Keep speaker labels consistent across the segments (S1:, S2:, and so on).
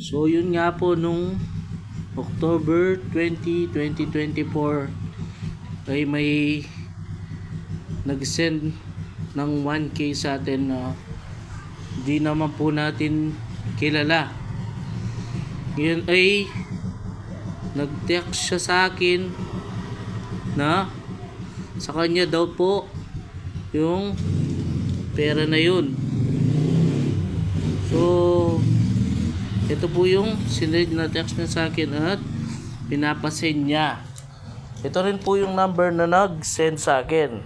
S1: So yun nga po nung October 20, 2024 ay may nag-send ng 1k sa atin na di naman po natin kilala. Ngayon ay nag-text siya sa akin na sa kanya daw po yung pera na yun. So, ito po yung sinend na text niya sa akin at pinapasend niya. Ito rin po yung number na nag-send sa akin.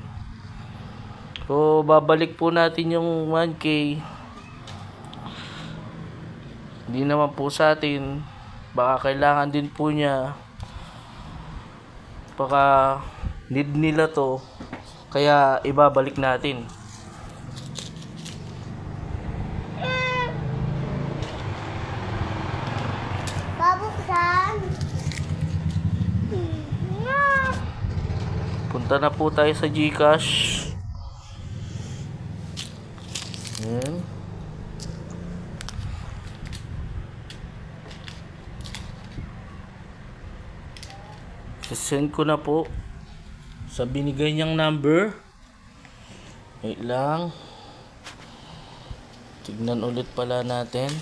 S1: So, babalik po natin yung 1K. Hindi naman po sa atin. Baka kailangan din po niya. Baka need nila to. Kaya ibabalik natin. Punta na po tayo sa Gcash. Ayan. Send ko na po sa binigay niyang number. Wait lang. Tignan ulit pala natin.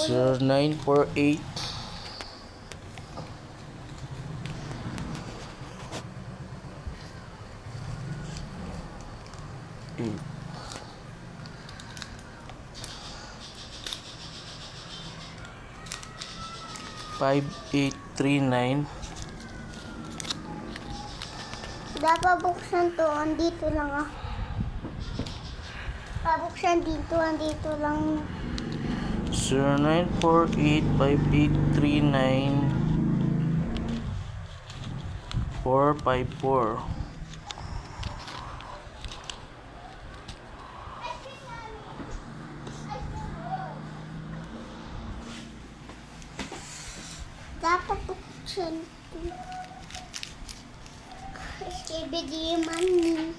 S1: Sir 948 eight. Five eight three nine
S2: Dapat buksan to. Andito lang ah. Pabuksan dito. Andito lang.
S1: Zero nine four eight five eight three nine four five four.
S2: Dapat buksan to. Kasi bigay money.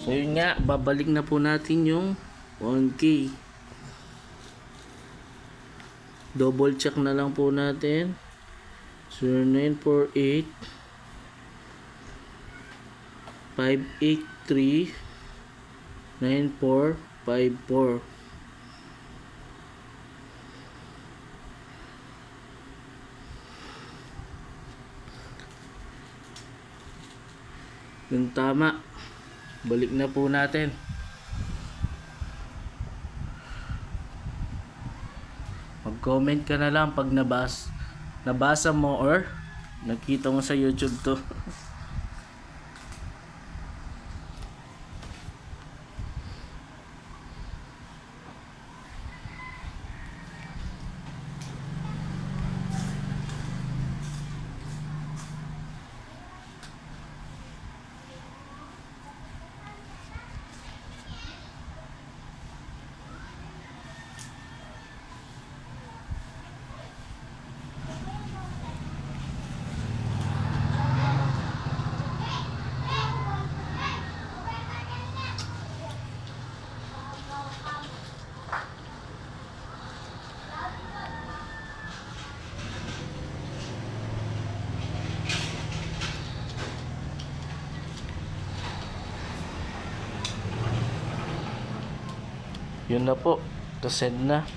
S1: So yun nga, babalik na po natin yung 1K. Double check na lang po natin. 0948 583 9454 Yung tama. Balik na po natin. Mag-comment ka na lang pag nabas nabasa mo or nakita mo sa YouTube to. Yun na po. Kasend na.